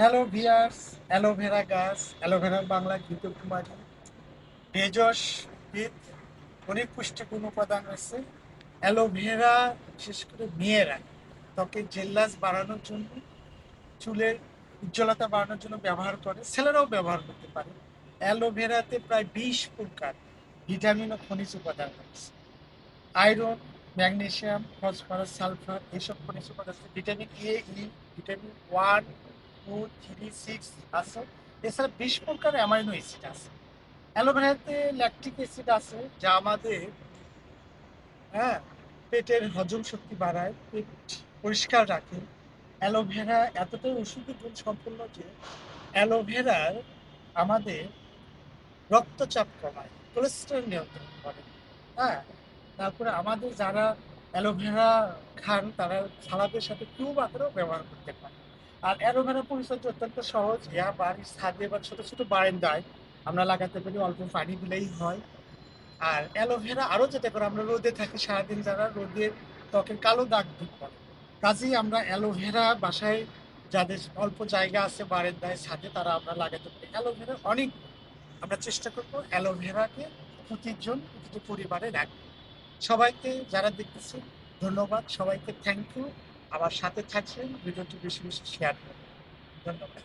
Hello viewers aloe vera গাছ অ্যালোভেরার বাংলা গীত কুমারী ভেজস বিদ অনেক পুষ্টিগুণ উপাদান রয়েছে অ্যালোভেরা বিশেষ করে মেয়েরা ত্বকের জেল্লাস বাড়ানোর জন্য, চুলের উজ্জ্বলতা বাড়ানোর জন্য ব্যবহার করে, ছেলেরাও ব্যবহার করতে পারে। অ্যালোভেরাতে প্রায় বিশ প্রকার ভিটামিন ও খনিজ উপাদান রয়েছে আয়রন ম্যাগনেশিয়াম ফসফরাস সালফার এইসব খনিজ উপাদান vitamin A E vitamin one two three six আছে। এছাড়া বিশ প্রকার অ্যামাইনো অ্যাসিড আছে। অ্যালোভেরাতে ল্যাকটিক অ্যাসিড আছে, যা আমাদের হ্যাঁ পেটের হজম শক্তি বাড়ায়, পেট পরিষ্কার রাখে। অ্যালোভেরা এতটাই ওষুধি গুণ সম্পূর্ণ যে অ্যালোভেরার আমাদের রক্তচাপ কমায় কোলেস্ট্রল নিয়ন্ত্রণ করে। হ্যাঁ তারপরে আমাদের যারা অ্যালোভেরা খান, তারা সালাদের সাথে কিউব আকারেও ব্যবহার করতে পারে। আর অ্যালোভেরা পরিচর্যা অত্যন্ত সহজ। ইয়া বাড়ির ছাদে বা ছোট ছোট বারান্দায় আমরা লাগাতে পারি, অল্প পানি দিলেই হয়। আর অ্যালোভেরা আরও যেটা করে, আমরা রোদে থাকি, সারাদিন যারা রোদের ত্বকের কালো দাগ দূর করে। কাজেই আমরা অ্যালোভেরা বাসায় যাদের অল্প জায়গা আছে বারান্দায়, ছাদে, তারা আমরা লাগাতে পারি। অ্যালোভেরা অনেক আমরা চেষ্টা করব অ্যালোভেরাকে প্রতিজন প্রতিটি পরিবারে রাখব সবাইকে যারা দেখতেছে ধন্যবাদ। সবাইকে থ্যাংক ইউ আমার সাথে থাকছেন ভিডিওটি বেশি বেশি শেয়ার করবেন। ধন্যবাদ।